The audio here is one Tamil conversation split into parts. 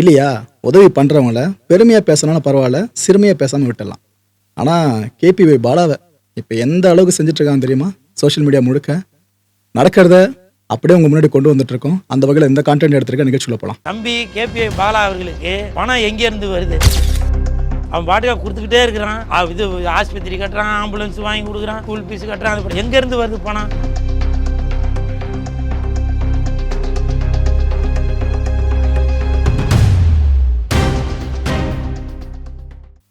இல்லையா? உதவி பண்ணுறவங்கள பெருமையாக பேசணும்னு பரவாயில்ல சிறுமையாக பேசாமல் விட்டுடலாம். ஆனால் கேபிஒய் பாலாவை இப்போ எந்த அளவுக்கு செஞ்சுட்டு தெரியுமா? சோஷியல் மீடியா முழுக்க. நடக்கிறத அப்படியே உங்க முன்னாடி கொண்டு வந்துட்டு இருக்கோம். அந்த வகையில் எந்த கான்டென்ட் எடுத்திருக்க நிகழ்ச்சியில் போகலாம் தம்பி கேபிஐ பாலா அவர்களுக்கு பணம் எங்கேருந்து வருது? அவன் பாட்டுக்காக கொடுத்துக்கிட்டே இருக்கிறான். இது ஆஸ்பத்திரி கட்டுறான் ஆம்புலன்ஸ் வாங்கி கொடுக்குறான் ஸ்கூல் ஃபீஸ் கட்டுறான் அது எங்கேருந்து வருது பணம்?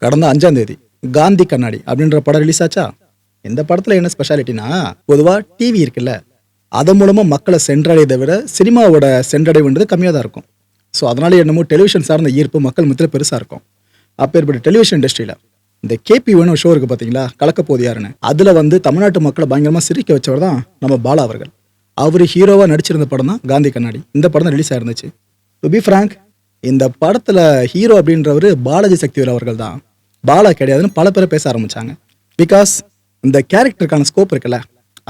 கடந்த அஞ்சாம் தேதி காந்தி கண்ணாடி அப்படின்ற படம் ரிலீஸ் ஆச்சா? இந்த படத்துல என்ன ஸ்பெஷாலிட்டினா பொதுவா டிவி இருக்குல்ல அதன் மூலமா மக்களை சென்றடையதை விட சினிமாவோட சென்றடைவுன்றது கம்மியாக தான் இருக்கும். ஸோ அதனால என்னமோ டெலிவிஷன் சார்ந்த ஈர்ப்பு மக்கள் மத்தியில் பெருசாக இருக்கும். அப்பேற்பட்ட டெலிவிஷன் இண்டஸ்ட்ரியில் இந்த கேபி வேணும் ஷோ இருக்கு பார்த்தீங்களா கலக்க யாருன்னு அதில் வந்து தமிழ்நாட்டு மக்களை பயங்கரமாக சிரிக்க வச்சவர் தான் நம்ம பாலா அவர்கள். அவர் ஹீரோவாக நடிச்சிருந்த படம் தான் காந்தி கண்ணாடி. இந்த படம் தான் ரிலீஸ் ஆயிருந்துச்சு. டு பி ஃப்ராங்க் இந்த படத்தில் ஹீரோ அப்படின்றவர் பாலாஜி சக்திவேல் அவர்கள் தான். பாலா கிடையாதுன்னு பல பேர் பேச ஆரம்பிச்சாங்க. பிகாஸ் இந்த கேரக்டருக்கான ஸ்கோப் இருக்குல்ல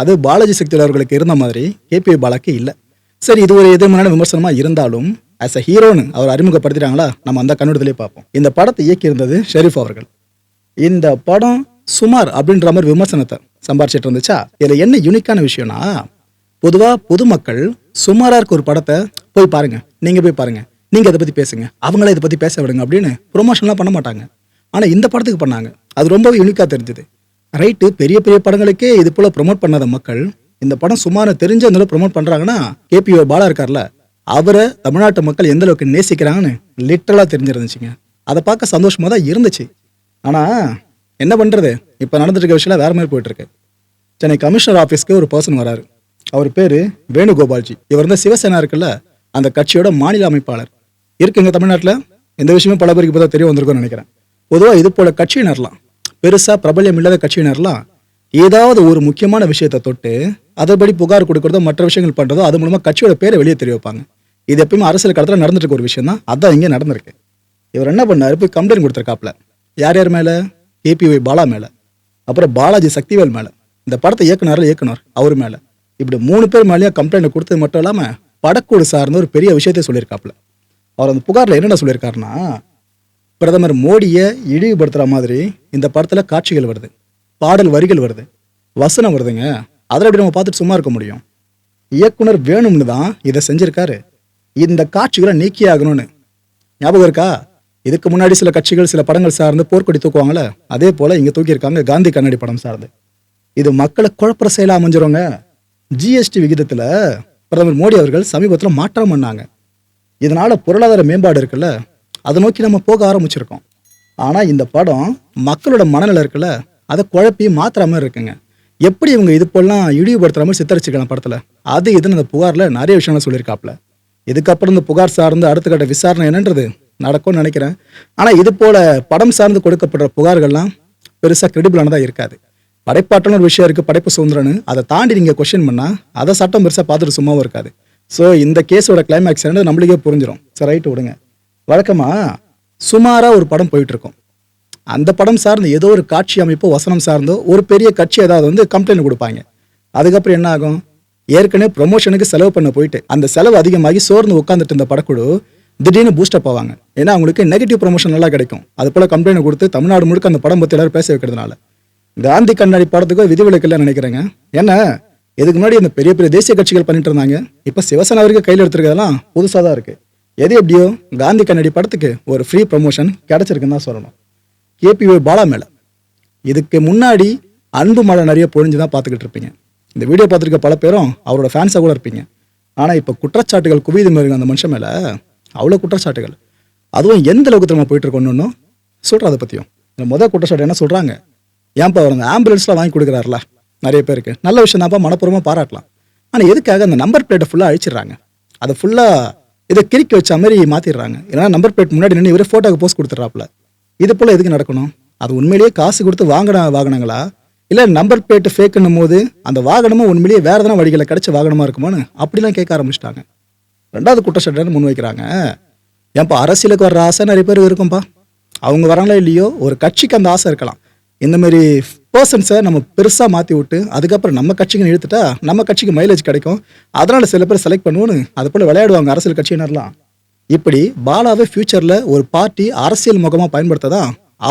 அது பாலாஜி சக்தி அவர்களுக்கு இருந்த மாதிரி கேபி பாலாக்கு இல்லை. சரி இது ஒரு எதிர்மறையான விமர்சனமாக இருந்தாலும் ஆஸ் அ ஹீரோன்னு அவர் அறிமுகப்படுத்திட்டாங்களா நம்ம அந்த கண்ணோட்டத்திலே பார்ப்போம். இந்த படத்தை இயக்கியிருந்தது ஷெரீஃப் அவர்கள். இந்த படம் சுமார் அப்படின்ற மாதிரி விமர்சனத்தை சம்பாரிச்சிட்டு இருந்துச்சா? இதில் என்ன யூனிக்கான விஷயம்னா பொதுவாக பொதுமக்கள் சுமாராக இருக்க ஒரு படத்தை போய் பாருங்கள் நீங்கள் போய் பாருங்கள் நீங்கள் இதை பற்றி பேசுங்க. அவங்கள இதை பற்றி பேச விடுங்க அப்படின்னு ப்ரொமோஷன்லாம் பண்ண மாட்டாங்க. ஆனால் இந்த படத்துக்கு பண்ணாங்க. அது ரொம்பவே யூனிக்காக தெரிஞ்சது. ரைட்டு பெரிய பெரிய படங்களுக்கே இது போல் ப்ரொமோட் பண்ணாத மக்கள் இந்த படம் சுமார தெரிஞ்ச அந்த ப்ரொமோட் பண்ணுறாங்கன்னா கேபிஓ பாலா இருக்கார்ல அவரை தமிழ்நாட்டு மக்கள் எந்த அளவுக்கு நேசிக்கிறாங்கன்னு லிட்டரலாக தெரிஞ்சிருந்துச்சுங்க. அதை பார்க்க சந்தோஷமாக தான் இருந்துச்சு. ஆனால் என்ன பண்ணுறது இப்போ நடந்துட்டு இருக்க விஷயம் வேற மாதிரி போயிட்டுருக்கு. சென்னை கமிஷனர் ஆஃபீஸ்க்கு ஒரு பர்சன் வராரு. அவர் பேர் வேணுகோபால்ஜி. இவர் வந்து சிவசேனா இருக்குல்ல அந்த கட்சியோட மாநில அமைப்பாளர். இருக்குங்க தமிழ்நாட்டில். இந்த விஷயமே பல பேருக்கு இப்போ தெரிய வந்திருக்கும்னு நினைக்கிறேன். பொதுவாக இது போல் கட்சியினர்லாம் பெருசாக பிரபல்யம் இல்லாத கட்சியினர்லாம் ஏதாவது ஒரு முக்கியமான விஷயத்தை தொட்டு அதன்படி புகார் கொடுக்குறதோ மற்ற விஷயங்கள் பண்ணுறதோ அது மூலமாக கட்சியோட பேரை வெளியே தெரிய வைப்பாங்க. இது எப்பயுமே அரசியல் காலத்தில் நடந்துட்டு இருக்க ஒரு விஷயம் தான் அதான் இங்கே நடந்திருக்கு. இவர் என்ன பண்ணாரு? போய் கம்ப்ளைண்ட் கொடுத்துருக்காப்ல யார் யார் மேலே? ஏபிஒய் பாலா மேலே. அப்புறம் பாலாஜி சக்திவேல் மேலே. இந்த படத்தை இயக்குனர் இயக்குனர் அவர் மேலே. இப்படி மூணு பேர் மேலேயும் கம்ப்ளைண்ட் கொடுத்தது மட்டும் இல்லாமல் படக்கூடு சார்ந்த ஒரு பெரிய விஷயத்தையும் சொல்லியிருக்காப்ல அவர் அந்த புகாரில் என்னென்ன சொல்லியிருக்காருன்னா பிரதமர் மோடியை இழிவுபடுத்துகிற மாதிரி இந்த படத்தில் காட்சிகள் வருது. பாடல் வரிகள் வருது. வசனம் வருதுங்க. அதில் எப்படி நம்ம பார்த்துட்டு சும்மா இருக்க முடியும்? இயக்குனர் வேணும்னு தான் இதை செஞ்சுருக்காரு. இந்த காட்சிகளை நீக்கியே ஆகணும்னு. ஞாபகம் இருக்கா? இதுக்கு முன்னாடி சில கட்சிகள் சில படங்கள் சார்ந்து போர்க்கொடி தூக்குவாங்கல்ல? அதே போல் இங்கே தூக்கியிருக்காங்க காந்தி கண்ணாடி படம் சார்ந்து. இது மக்களை குழப்பற செயலா அமைஞ்சிருங்க. ஜிஎஸ்டி விகிதத்தில் பிரதமர் மோடி அவர்கள் சமீபத்தில் மாற்றம் பண்ணாங்க. இதனால் பொருளாதார மேம்பாடு இருக்குல்ல? அதை நோக்கி நம்ம போக ஆரம்பிச்சிருக்கோம். ஆனால் இந்த படம் மக்களோட மனநிலை இருக்குல்ல அதை குழப்பி மாத்துற மாதிரி இருக்குங்க. எப்படி இவங்க இது போலாம் இழிவுபடுத்துகிற மாதிரி சித்தரிச்சுக்கலாம் படத்தில்? அது இதுன்னு அந்த புகாரில் நிறைய விஷயங்கள் சொல்லியிருக்காப்ல இதுக்கப்புறம் இந்த புகார் சார்ந்து அடுத்த கட்ட விசாரணை என்னன்றது நடக்கும்னு நினைக்கிறேன். ஆனால் இது போல் படம் சார்ந்து கொடுக்கப்படுற புகார்கள்லாம் பெருசாக கிரெடிபிளானதாக இருக்காது. படைப்பாற்றல் ஒரு விஷயம் இருக்குது படைப்பு சுதந்திரம்னு. அதை தாண்டி நீங்கள் கொஷின் பண்ணால் அதை சட்டம் பெருசாக பார்த்துட்டு சும்மாவும் இருக்காது. ஸோ இந்த கேஸோட கிளைமேக்ஸ் என்னது நம்மளுக்கே புரிஞ்சிடும் சரி ரைட்டு விடுங்க. வழக்கமாக சுமாராக ஒரு படம் போயிட்டுருக்கோம். அந்த படம் சார்ந்து ஏதோ ஒரு காட்சி அமைப்போ வசனம் சார்ந்தோ ஒரு பெரிய கட்சி ஏதாவது வந்து கம்ப்ளைண்ட் கொடுப்பாங்க. அதுக்கப்புறம் என்ன ஆகும்? ஏற்கனவே ப்ரொமோஷனுக்கு செலவு பண்ண போயிட்டு அந்த செலவு அதிகமாகி சோர்ந்து உட்காந்துட்டு இருந்த படக்குழு திடீர்னு பூஸ்டப் ஆவாங்க. ஏன்னா அவங்களுக்கு நெகட்டிவ் ப்ரொமோஷன் நல்லா கிடைக்கும். அது போல கம்ப்ளைண்ட் கொடுத்து தமிழ்நாடு முழுக்க அந்த படம் பற்றி எல்லாரும் பேச வைக்கிறதுனால. காந்தி கண்ணாடி படத்துக்கு விதிவிலக்கு இல்லைன்னு நினைக்கிறேங்க. ஏன்னா இதுக்கு முன்னாடி இந்த பெரிய பெரிய தேசிய கட்சிகள் பண்ணிட்டு இருந்தாங்க. இப்போ சிவசேனா வரைக்கும் கையில் எடுத்துருக்கதெல்லாம் புதுசாக தான் இருக்குது எது எப்படியோ காந்தி கண்ணடி படத்துக்கு ஒரு ஃப்ரீ ப்ரொமோஷன் கிடச்சிருக்குன்னு தான் சொல்லணும். கேபிஓ பாலா மேலே. இதுக்கு முன்னாடி அன்பு மழை நிறைய பொழிஞ்சு தான் பார்த்துக்கிட்டு இருப்பீங்க. இந்த வீடியோ பார்த்துருக்க பல பேரும் அவரோட ஃபேன்ஸாக கூட இருப்பீங்க. ஆனால் இப்போ குற்றச்சாட்டுகள் குவிது மாதிரி அந்த மனுஷன் மேலே அவ்வளோ குற்றச்சாட்டுகள். அதுவும் எந்த அளவுக்கு திரும்ப போயிட்டு இருக்கணும் சொல்கிறேன் அதை பற்றியும் இந்த முதல் குற்றச்சாட்டு என்ன சொல்கிறாங்க ஏன்ப்பா அவர் அந்த ஆம்புலன்ஸ்லாம் வாங்கி கொடுக்குறாருல? நிறைய பேருக்கு. நல்ல விஷயம் தான்ப்பா மனப்பூர்வமாக பாராட்டலாம். ஆனால் எதுக்காக அந்த நம்பர் பிளேட்டை ஃபுல்லாக அழிச்சிடுறாங்க? அதை ஃபுல்லாக இதை கிறுக்கி வச்ச மாதிரி மாற்றிடுறாங்க ஏன்னா நம்பர் பிளேட் முன்னாடி நின்று இவரே ஃபோட்டோக்கு போஸ்ட் கொடுத்துட்றாப்புல. இது போல் எதுக்கு நடக்கணும்? அது உண்மையிலேயே காசு கொடுத்து வாங்கின வாகனங்களா? இல்லை நம்பர் பிளேட்டு ஃபேக்குன்னும் போது அந்த வாகனமும் உண்மையிலேயே வேறு எதனா வழிகளில் கிடைச்ச வாகனமாக இருக்குமான்னு அப்படிலாம் கேட்க ஆரம்பிச்சிட்டாங்க. ரெண்டாவது குற்றச்சாட்டு முன் வைக்கிறாங்க. ஏன்பா அரசியலுக்கு வர்ற ஆசை நிறைய பேர் இருக்கும்ப்பா அவங்க வராங்களா இல்லையோ? ஒரு கட்சிக்கு அந்த ஆசை இருக்கலாம். இந்தமாரி பர்சன்ஸை நம்ம பெருசாக மாற்றி விட்டு அதுக்கப்புறம் நம்ம கட்சிக்கு இழுத்துட்டா நம்ம கட்சிக்கு மைலேஜ் கிடைக்கும். அதனால் சில பேர் செலக்ட் பண்ணுவோன்னு அது போல் விளையாடுவாங்க அரசியல் கட்சியினர்லாம். இப்படி பாலாவை ஃபியூச்சரில் ஒரு பார்ட்டி அரசியல் முகமாக பயன்படுத்ததா?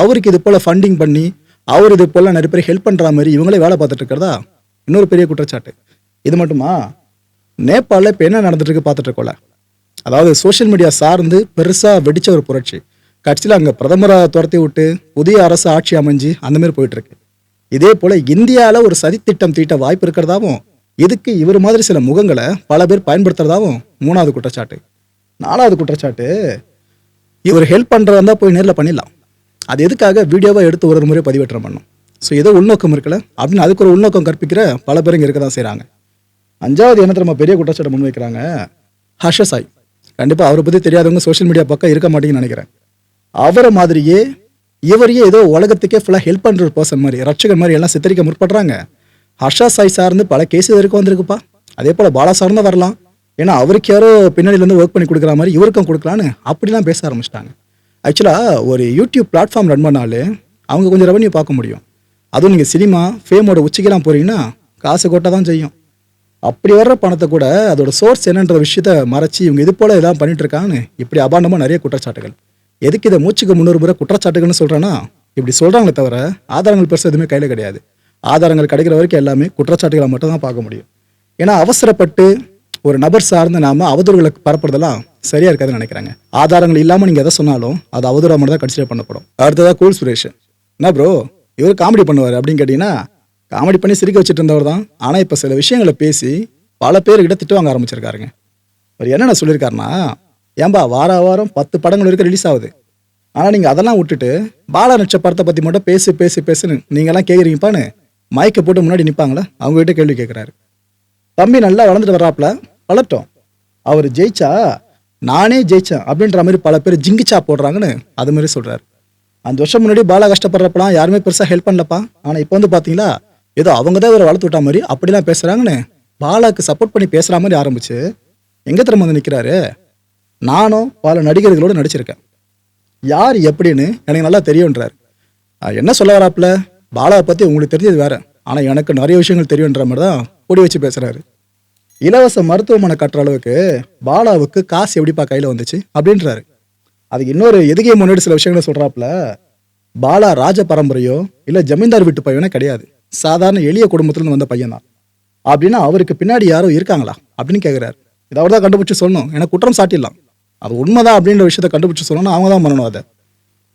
அவருக்கு இது போல் ஃபண்டிங் பண்ணி அவர் இது போல் நிறைய பேர் ஹெல்ப் பண்ணுற மாதிரி இவங்களே வேலை பார்த்துட்டு இருக்கிறதா? இன்னொரு பெரிய குற்றச்சாட்டு. இது மட்டுமா? நேபாளில் இப்போ என்ன நடந்துட்டுருக்கு பார்த்துட்டு இருக்கோல அதாவது சோஷியல் மீடியா சார்ந்து பெருசாக வெடித்த ஒரு புரட்சி. கட்சியில் அங்கே பிரதமரை துரத்தி விட்டு புதிய அரசு ஆட்சி அமைஞ்சு அந்த மாதிரி இதே போல இந்தியாவில் ஒரு சதித்திட்டம் தீட்ட வாய்ப்பு இருக்கிறதாவும் இதுக்கு இவர் மாதிரி சில முகங்களை பல பேர் பயன்படுத்துறதாவும் மூணாவது குற்றச்சாட்டு. நாலாவது குற்றச்சாட்டு இவர் ஹெல்ப் பண்ணுறதா இருந்தால் போய் நேரில் பண்ணிடலாம். அது எதுக்காக வீடியோவை எடுத்து ஒரு முறை பதிவேற்றம் பண்ணும். ஸோ ஏதோ உள்நோக்கம் இருக்குல்ல? அப்படின்னு அதுக்கு ஒரு உள்நோக்கம் கற்பிக்கிற பல பேர் இங்கே இருக்க தான் செய்கிறாங்க அஞ்சாவது என்ன நம்ம பெரிய குற்றச்சாட்டை முன்வைக்கிறாங்க ஹர்ஷ சாய். கண்டிப்பாக அவரை பற்றி தெரியாதவங்க சோஷியல் மீடியா பக்கம் இருக்க மாட்டேங்குன்னு நினைக்கிறேன். அவரை மாதிரியே இவரையே ஏதோ உலகத்துக்கே ஃபுல்லாக ஹெல்ப் பண்ணுற ஒரு பர்சன் மாதிரி ரட்சகன் மாதிரி எல்லாம் சித்தரிக்க முற்படுறாங்க. ஹர்ஷா சாய் சார்ந்து பல கேஸ் வரைக்கும் வந்திருக்குப்பா. அதே போல் பாலா சார்ந்தும் வரலாம். ஏன்னா அவருக்கு யாரோ பின்னாடியிலேருந்து ஒர்க் பண்ணி கொடுக்குற மாதிரி இவருக்கும் கொடுக்கலான்னு அப்படிலாம் பேச ஆரம்பிச்சிட்டாங்க. ஆக்சுவலாக ஒரு யூடியூப் பிளாட்ஃபார்ம் ரன் பண்ணாலே அவங்க கொஞ்சம் ரெவன்யூ பார்க்க முடியும். அதுவும் நீங்கள் சினிமா ஃபேமோட உச்சிக்கெல்லாம் போகிறீங்கன்னா காசு கொட்டை தான் செய்யும். அப்படி வர்ற பணத்தை கூட அதோட சோர்ஸ் என்னன்ற விஷயத்த மறைச்சி இவங்க இது போல் இதெல்லாம் பண்ணிட்டு இருக்காங்கன்னு இப்படி அபாண்டமாக நிறைய குற்றச்சாட்டுகள். எதுக்கு இதை மூச்சுக்கு முன்னூறு முறை குற்றச்சாட்டுகள்னு சொல்கிறேன்னா இப்படி சொல்கிறாங்களே தவிர ஆதாரங்கள் பெருசாக எதுவுமே கையில் கிடையாது. ஆதாரங்கள் கிடைக்கிற வரைக்கும் எல்லாமே குற்றச்சாட்டுகளை மட்டும் தான் பார்க்க முடியும். ஏன்னா அவசரப்பட்டு ஒரு நபர் சார்ந்து நாம அவதூறுகளை பரப்புறதெல்லாம் சரியா இருக்காதுன்னு நினைக்கிறாங்க. ஆதாரங்கள் இல்லாமல் நீங்கள் எதை சொன்னாலும் அது அவதூறாக மட்டும் தான் கன்சிடர் பண்ணப்படும். அடுத்ததாக கூல் சுரேஷ். என்ன ப்ரோ இவர் காமெடி பண்ணுவார் அப்படின்னு கேட்டிங்கன்னா காமெடி பண்ணி சிரிக்க வச்சுட்டு இருந்தவர் தான். ஆனால் இப்போ சில விஷயங்களை பேசி பல பேர்கிட்ட திட்டு வாங்க ஆரம்பிச்சிருக்காருங்க. அவர் என்னென்ன சொல்லியிருக்காருன்னா ஏன்பா வார வாரம் பத்து படங்கள் வரைக்கும் ரிலீஸ் ஆகுது. ஆனால் நீங்கள் அதெல்லாம் விட்டுட்டு பாலா நட்ச படத்தை பற்றி மட்டும் பேசி பேசி பேசுன்னு நீங்கள்லாம் கேட்குறீங்கப்பான்னு மயக்கை போட்டு முன்னாடி நிற்பாங்களா அவங்ககிட்ட கேள்வி கேட்குறாரு தம்பி நல்லா வளர்ந்துட்டு வர்றாப்புல வளர்த்தோம். அவர் ஜெயிச்சா நானே ஜெயித்தேன் அப்படின்ற மாதிரி பல பேர் ஜிங்கிச்சா போடுறாங்கன்னு அது மாதிரி சொல்றாரு. அஞ்சு வருஷம் முன்னாடி பாலா கஷ்டப்படுறப்பலாம் யாருமே பெருசாக ஹெல்ப் பண்ணலப்பா. ஆனால் இப்போ வந்து பார்த்தீங்களா ஏதோ அவங்க தான் இவரை வளர்த்து விட்டா மாதிரி அப்படிலாம் பேசுகிறாங்கன்னு பாலாக்கு சப்போர்ட் பண்ணி பேசுகிற மாதிரி ஆரம்பிச்சு எங்கே திரும்ப வந்து நிற்கிறாரு நானும் பல நடிகர்களோடு நடிச்சிருக்கேன். யார் எப்படின்னு எனக்கு நல்லா தெரியுன்றார் என்ன சொல்ல வராப்புல? பாலாவை பற்றி உங்களுக்கு தெரிஞ்சது வேற. ஆனால் எனக்கு நிறைய விஷயங்கள் தெரியுன்ற மாதிரி தான் கூடி வச்சு பேசுகிறாரு இலவச மருத்துவமனை கட்டுற அளவுக்கு பாலாவுக்கு காசு எப்படிப்பா கையில் வந்துச்சு? அப்படின்றாரு. அதுக்கு இன்னொரு எதுக்கே முன்னாடி சில விஷயங்களை சொல்கிறாப்புல பாலா ராஜ பரம்பரையோ இல்லை ஜமீன்தார் வீட்டு பையனோ கிடையாது. சாதாரண எளிய குடும்பத்துலேருந்து வந்த பையன் தான் அப்படின்னா அவருக்கு பின்னாடி யாரோ இருக்காங்களா? அப்படின்னு கேட்குறாரு இதை அவர் தான் கண்டுபிடிச்சி சொல்லணும். ஏன்னா குற்றம் சாட்டிடலாம். அது உண்மைதான் அப்படின்ற விஷயத்த கண்டுபிடிச்சு சொல்லணும் அவங்க தான் பண்ணணும் அதை.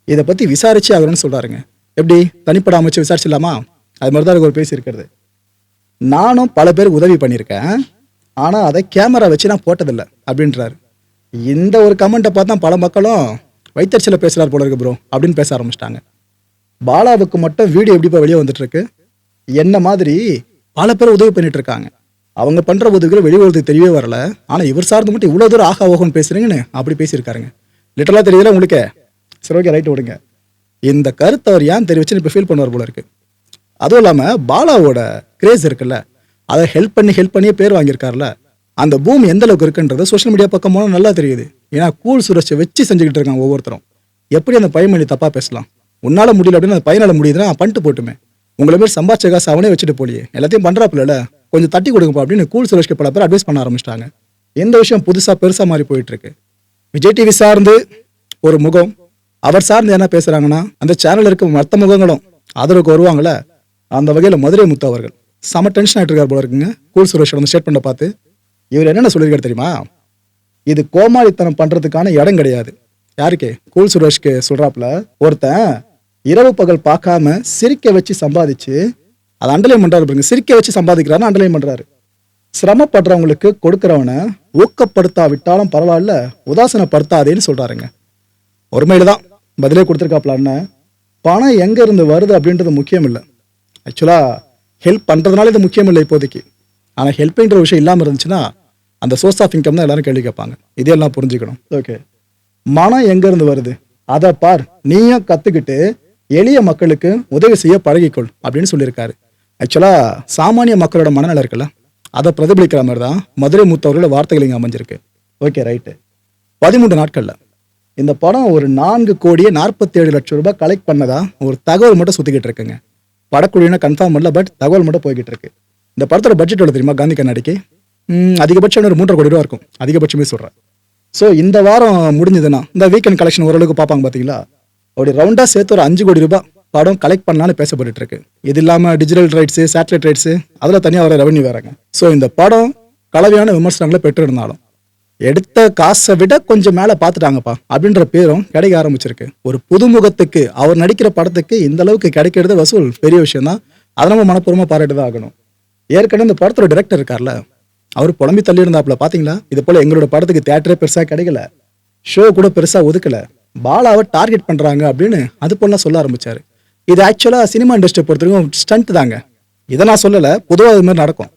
இதை பற்றி விசாரிச்சு ஆகணும்னு சொல்கிறாருங்க எப்படி? தனிப்பட அமைச்சு விசாரிச்சிடலாமா? அது மாதிரி தான் எனக்கு ஒரு பேசி இருக்கிறது. நானும் பல பேருக்கு உதவி பண்ணியிருக்கேன். ஆனால் அதை கேமரா வச்சு நான் போட்டதில்லை அப்படின்றாரு. இந்த ஒரு கமெண்ட்டை பார்த்தா பல மக்களும் வைத்தறிச்சல பேசுகிறார் போல இருக்கு ப்ரோ அப்படின்னு பேச ஆரம்பிச்சிட்டாங்க. பாலாவுக்கு மட்டும் வீடியோ எப்படிப்பா வெளியே வந்துட்டுருக்கு என்ன மாதிரி பல பேர் உதவி பண்ணிட்டு இருக்காங்க. அவங்க பண்ணுற உதவிகள் வெளியே தெரியவே வரல. ஆனால் இவர் சார்ந்து மட்டும் இவ்வளோ தூரம் ஆகா ஓகோன்னு பேசுறீங்கன்னு அப்படி பேசியிருக்காருங்க. லிட்டரலாக தெரியல உங்களுக்கு? சரி ஓகே ரைட் விடுங்க இந்த கருத்தை அவர் ஏன் தெரிவிச்சுன்னு இப்போ ஃபீல் பண்ணுவார் போல இருக்கு? அதுவும் இல்லாமல் பாலாவோட கிரேஸ் இருக்குல்ல அதை ஹெல்ப் பண்ணி ஹெல்ப் பண்ணியே பேர் வாங்கியிருக்காருல அந்த பூமி எந்த அளவுக்கு இருக்குன்றது சோஷியல் மீடியா பக்கம் போனால் நல்லா தெரியுது. ஏன்னா கூல் சுரட்சை வச்சு செஞ்சுக்கிட்டு இருக்காங்க ஒவ்வொருத்தரும். எப்படி அந்த பையன் பண்ணி தப்பாக பேசலாம்? உன்னால் முடியல அப்படின்னு அந்த பையனால் முடியுதுன்னா பண்ணிட்டு போட்டுமே. உங்களை மாரி சம்பாதிச்ச காசு அவனே வச்சுட்டு போலியே. எல்லாத்தையும் பண்ணுறாப்புல கொஞ்சம் தட்டி கொடுங்கப்பா அப்படின்னு கூல் சுரேஷ்க்கு பல பேர் அட்வைஸ் பண்ண ஆரம்பிச்சிட்டாங்க. எந்த விஷயம் புதுசாக பெருசாக மாறி போயிட்டுருக்கு. விஜய் டிவி சார்ந்து ஒரு முகம் அவர் சார்ந்து என்ன பேசுகிறாங்கன்னா அந்த சேனல் இருக்க மற்ற முகங்களும் ஆதரவுக்கு வருவாங்கள அந்த வகையில் மதுரை முத்து அவர்கள். செம டென்ஷன் ஆகிட்டு இருக்கார் போல இருக்குங்க. கூல் சுரேஷ் அந்த ஸ்டேட்மெண்ட்டை பார்த்து இவர் என்னென்ன சொல்லியிருக்காரு தெரியுமா? இது கோமாளித்தனம் பண்ணுறதுக்கான இடம் கிடையாது. யாருக்கு? கூல் சுரேஷ்க்கு சொல்கிறாப்புல ஒருத்தன் இரவு பகல் பார்க்காம சிரிக்க வச்சு சம்பாதிச்சு அதை அண்டர்லைன் பண்றாரு பாருங்க. சிரிக்க வச்சு சம்பாதிக்கிறாரு அண்டர்லைன் பண்றாரு. சிரமப்படுறவங்களுக்கு கொடுக்கறவனை ஊக்கப்படுத்தாவிட்டாலும் பரவாயில்ல உதாசனப்படுத்தாதேன்னு சொல்றாருங்க. ஒருமையில தான் பதிலே கொடுத்துருக்காப்ல அண்ணன் பணம் எங்க இருந்து வருது அப்படின்றது முக்கியம் இல்லை ஆக்சுவலா ஹெல்ப் பண்றதுனால இது முக்கியம் இல்லை இப்போதைக்கு. ஆனா ஹெல்ப்ன்ற விஷயம் இல்லாம இருந்துச்சுன்னா அந்த சோர்ஸ் ஆஃப் இன்கம் தான் எல்லாரும் கேள்வி கேட்பாங்க. இதெல்லாம் புரிஞ்சுக்கணும். ஓகே மனம் எங்க இருந்து வருது? அதை பார் நீயும் கத்துக்கிட்டு எளிய மக்களுக்கு உதவி செய்ய பழகிக்கொள் அப்படின்னு சொல்லியிருக்காரு. ஆக்சுவலாக சாமானிய மக்களோட மனநிலை இருக்குல்ல? அதை பிரதிபலிக்கிற மாதிரி தான் மதுரை மூத்தவர்களோட வார்த்தைகள் இங்கே அமைஞ்சிருக்கு. ஓகே ரைட்டு பதிமூன்று நாட்களில். இந்த படம் ஒரு நான்கு கோடியே நாற்பத்தேழு லட்சம் ரூபாய் கலெக்ட் பண்ணதா ஒரு தகவல் மட்டும் சுற்றிக்கிட்டு இருக்குங்க. படக்குழுனா கன்ஃபார்ம் பண்ணல பட் தகவல் மட்டும் போய்கிட்டு இருக்கு. இந்த படத்தோட பட்ஜெட் எவ்வளோ தெரியுமா காந்தி கண்ணாடிக்கு? அதிகபட்சம் ஒரு மூன்றரை கோடி ரூபா இருக்கும். அதிகபட்சமே சொல்கிறேன் ஸோ இந்த வாரம் முடிஞ்சதுன்னா இந்த வீக்கெண்ட் கலெக்ஷன் ஓரளவுக்கு பார்ப்பாங்க பார்த்தீங்களா அப்படி ரவுண்டாக சேர்த்து ஒரு அஞ்சு கோடி ரூபாய் படம் கலெக்ட் பண்ணலான்னு பேசப்பட்டு இருக்கு இது இல்லாமல் டிஜிட்டல் ரைட்ஸு சேட்டலைட் ரைட்ஸு அதில் தனியாக வர ரெவன்யூ வேறாங்க. ஸோ இந்த படம் கலவையான விமர்சனங்களை பெற்றிருந்தாலும் எடுத்த காசை விட கொஞ்சம் மேலே பார்த்துட்டாங்கப்பா அப்படின்ற பேரும் கிடைக்க ஆரம்பிச்சிருக்கு. ஒரு புதுமுகத்துக்கு அவர் நடிக்கிற படத்துக்கு இந்த அளவுக்கு கிடைக்கிறது வசூல் பெரிய விஷயம் தான் அதை நம்ம மனப்பூர்வமாக பாராட்டு தான் ஆகணும். ஏற்கனவே இந்த படத்தோட டிரெக்டர் இருக்கார்ல அவர் புலம்பி தள்ளி இருந்தாப்புல பாத்தீங்களா? இது போல் எங்களோட படத்துக்கு தேட்டரே பெருசாக கிடைக்கல. ஷோ கூட பெருசாக ஒதுக்கல. பாலாவை டார்கெட் பண்ணுறாங்க அப்படின்னு அது போலாம் சொல்ல ஆரம்பிச்சாரு. இது ஆக்சுவலாக சினிமா இண்டஸ்ட்ரி பொறுத்தவரைக்கும் ஸ்டண்ட் தாங்க. இதை நான் சொல்லலை பொதுவாக இது மாதிரி நடக்கும்.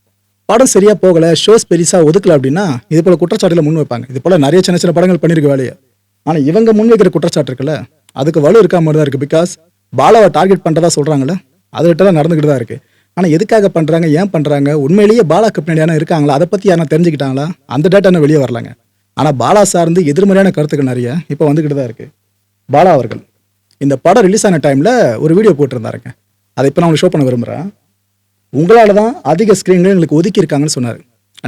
படம் சரியாக போகலை ஷோஸ் பெருசா ஒதுக்கல அப்படின்னா இது போல் குற்றச்சாட்டில் முன் வைப்பாங்க. இது போல் நிறைய சின்ன சின்ன படங்கள் பண்ணியிருக்க வேலையை. ஆனால் இவங்க முன் வைக்கிற குற்றச்சாட்டு இருக்குல்ல அதுக்கு வலு இருக்கா மாதிரி தான் இருக்குது பிகாஸ் பாலாவை டார்கெட் பண்ணுறதா சொல்கிறாங்களே அது கிட்ட தான் நடந்துக்கிட்டு தான் இருக்குது ஆனால் எதுக்காக பண்ணுறாங்க ஏன் பண்ணுறாங்க உண்மையிலேயே பாலாக்கு பின்னாடியான இருக்காங்களா அதை பற்றி யாரும் தெரிஞ்சுக்கிட்டாங்களா? அந்த டேட்டா வெளியே வரலாங்க. ஆனால் பாலா சார்ந்து எதிர்மறையான கருத்துக்கள் நிறைய இப்போ வந்துக்கிட்டு தான் இருக்குது பாலா அவர்கள். இந்த படம் ரிலீஸ் ஆன டைமில் ஒரு வீடியோ போட்டிருந்தாருங்க. அதை இப்போ நான் உங்களுக்கு ஷோ பண்ண விரும்புகிறேன் உங்களால் தான் அதிக ஸ்க்ரீன்கள் எங்களுக்கு ஒதுக்கியிருக்காங்கன்னு சொன்னார்.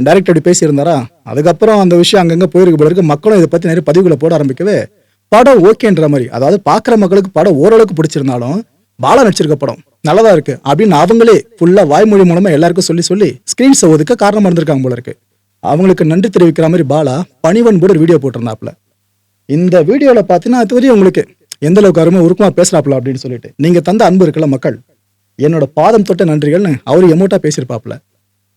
டேரக்டர் அப்படி பேசியிருந்தாரா? அதுக்கப்புறம் அந்த விஷயம் அங்கங்கே போயிருக்கு பிறகு மக்களும் இதை பற்றி நிறைய பதிவுகளை போட ஆரம்பிக்கவே படம் ஓகேன்ற மாதிரி அதாவது பார்க்குற மக்களுக்கு படம் ஓரளவுக்கு பிடிச்சிருந்தாலும் பாலா நடிச்சிருக்க படம் நல்லதா இருக்கு அப்படின்னு அவங்களே ஃபுல்லாக வாய்மொழி மூலமாக எல்லாருக்கும் சொல்லி சொல்லி ஸ்கிரீன்ஸை ஒதுக்க காரணமாக இருந்திருக்காங்க போல இருக்கு. அவங்களுக்கு நன்றி தெரிவிக்கிற மாதிரி பாலா பணிவன் கூட ஒரு வீடியோ போட்டிருந்தாப்புல. இந்த வீடியோவில் பார்த்தீங்கன்னா அது வரையும் உங்களுக்கு. எந்த அளவுக்கு அருமை உருக்கமா பேசுறாப்புல அப்படின்னு சொல்லிட்டு. நீங்க தந்த அன்பு இருக்கல மக்கள்? என்னோட பாதம் தொட்ட நன்றிகள்னு அவர் எமோட்டா பேசியிருப்பாப்புல.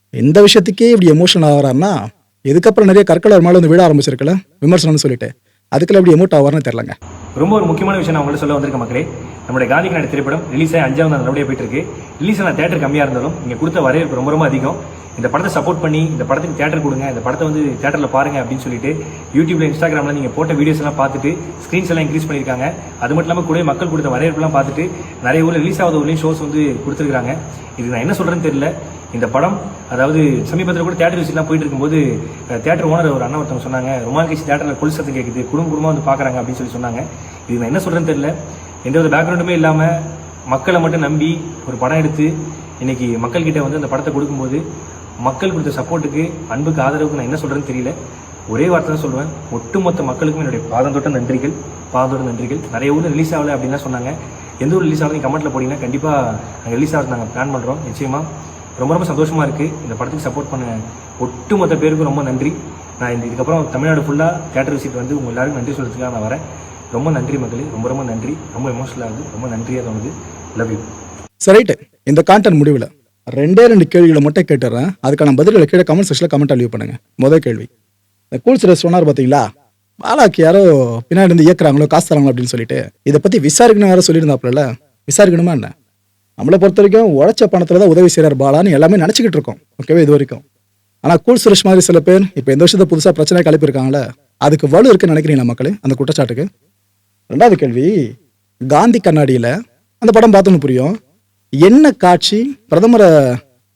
இந்த விஷயத்துக்கே இப்படி எமோஷனல் ஆகிறாருன்னா இதுக்கப்புறம் நிறைய கற்கள் அவர் மேலே வந்து விட ஆரம்பிச்சிருக்கல விமர்சனம்னு சொல்லிட்டு. அதுக்குள்ள எப்படி எமோட் ஆவார்னு தெரிலங்க ரொம்ப ஒரு முக்கியமான விஷயம் நான் உங்கள்ட்ட சொல்ல வந்திருக்க மக்களே. நம்மளுடைய காந்தி கண்ணாடி திரைப்படம் ரிலீஸ் ஆகி அஞ்சாவது நாள் நல்லபடியாக போயிட்டு இருக்கு ரிலீஸ் ஆனால் தேட்டர் கம்மியாக இருந்தாலும் நீங்கள் கொடுத்த வரவேற்பு ரொம்ப ரொம்ப அதிகம். இந்த படத்தை சப்போர்ட் பண்ணி இந்த படத்துக்கு தேட்டர் கொடுங்க இந்த படத்தை வந்து தேட்டரில் பாருங்க அப்படின்னு சொல்லிட்டு யூடியூப்ல இன்ஸ்டாகிராமில் நீங்கள் போட்ட வீடியோஸ் எல்லாம் பார்த்துட்டு ஸ்க்ரீன்ஸ் எல்லாம் இன்க்ரீஸ் பண்ணியிருக்காங்க. அது மட்டும் இல்லாமல் கூட மக்கள் கொடுத்த வரவேற்பெல்லாம் பார்த்துட்டு நிறைய ஊரில் ரிலீஸ் ஆகாத ஊர்லேயும் ஷோஸ் வந்து கொடுத்துருக்காங்க. இது நான் என்ன சொல்கிறேன்னு தெரியல. இந்த படம் அதாவது சமீபத்தில் கூட தேட்டர் விசிட்லாம் போயிட்டு இருக்கும்போது தேட்டர் ஓனர் ஒரு அண்ணன் ஒருத்தவங்க சொன்னாங்க ரொம்ப தேட்டரில் கொல் சத்தம் கேட்குது குடும்ப குடும்பமாக வந்து பார்க்குறாங்க அப்படின்னு சொல்லி சொன்னாங்க. இது நான் என்ன சொல்கிறேன்னு தெரியல. எந்த ஒரு பேக்ரவுண்டுமே இல்லாமல் மக்களை மட்டும் நம்பி ஒரு படம் எடுத்து இன்னைக்கு மக்கள்கிட்ட வந்து அந்த படத்தை கொடுக்கும்போது மக்கள் கொடுத்த சப்போர்ட்டுக்கு அன்புக்கு ஆதரவுக்கு நான் என்ன சொல்கிறேன்னு தெரியல. ஒரே வார்த்தை தான் சொல்லுவேன். ஒட்டுமொத்த மக்களுக்கும் என்னுடைய பாதம் தொட்ட நன்றிகள் பாதம் நன்றிகள். நிறைய ஊரில் ரிலீஸ் ஆகலை அப்படின்லாம் சொன்னாங்க. எந்த ஊர் ரிலீஸ் ஆகுது கமெண்ட்டில் போட்டிங்கன்னா கண்டிப்பாக ரிலீஸ் ஆகிறது நாங்கள் பிளான் பண்ணுறோம் நிச்சயமாக ரொம்ப ரொம்ப சந்தோஷமாக இருக்குது இந்த படத்துக்கு சப்போர்ட் பண்ண ஒட்டுமொத்த பேருக்கும் ரொம்ப நன்றி. நான் இந்த இதுக்கப்புறம் தமிழ்நாடு ஃபுல்லாக தேட்டர் விசிட் வந்து உங்கள் எல்லாருக்கும் நன்றி சொல்கிறதுக்காக நான் வரேன். ரொம்ப நன்றி மக்களே. ரொம்ப ரொம்ப நன்றி. ரொம்ப எமோஷனல் ஆகுது ரொம்ப நன்றியாக தோணுது. லவ் யூ சரி ரைட்டு. இந்த கான்டென்ட் முடிவில் ரெண்டே ரெண்டு கேள்விகளை மட்டும் கேட்டுறேன். அதுக்கான பதில்களை கீழே கமெண்ட் செக்ஷனில் கமெண்ட் லீவ் பண்ணுங்க. முதல் கேள்வி. இந்த கூல்ஸ் ரெஸ்ட் சொன்னார் பார்த்தீங்களா பாலாக்கு யாரோ பின்னாடி இருந்து இயக்குறாங்களோ காசு தராங்களோ அப்படின்னு சொல்லிட்டு. இதை பற்றி விசாரிக்கணும் யாரோ சொல்லியிருந்தாப்புல விசாரிக்கணுமா என்ன? நம்மளை பொறுத்த வரைக்கும் உழைச்ச பணத்தில் தான் உதவி செய்கிறார் பாலான்னு எல்லாமே நினச்சிக்கிட்டு இருக்கோம். ஓகேவா? இது வரைக்கும். ஆனால் கூல் சுரேஷ் மாதிரி சில பேர் இப்போ இந்த வருஷத்தை புதுசாக பிரச்சனை கிளப்பியிருக்காங்களே அதுக்கு வலு இருக்குன்னு நினைக்கிறீங்களா மக்களே அந்த குற்றச்சாட்டுக்கு? ரெண்டாவது கேள்வி காந்தி கண்ணாடியில் அந்த படம் பார்த்தோன்னு புரியும். என்ன காட்சி பிரதமரை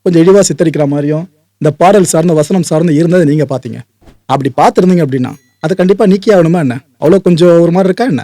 கொஞ்சம் இழிவாக சித்தரிக்கிற மாதிரியும் இந்த பாடல் சார்ந்த வசனம் சார்ந்து இருந்ததை நீங்கள் பார்த்தீங்க. அப்படி பார்த்துருந்தீங்க அப்படின்னா அதை கண்டிப்பாக நீக்கி ஆகணுமா என்ன? அவ்வளோ கொஞ்சம் ஒரு மாதிரி இருக்கா என்ன?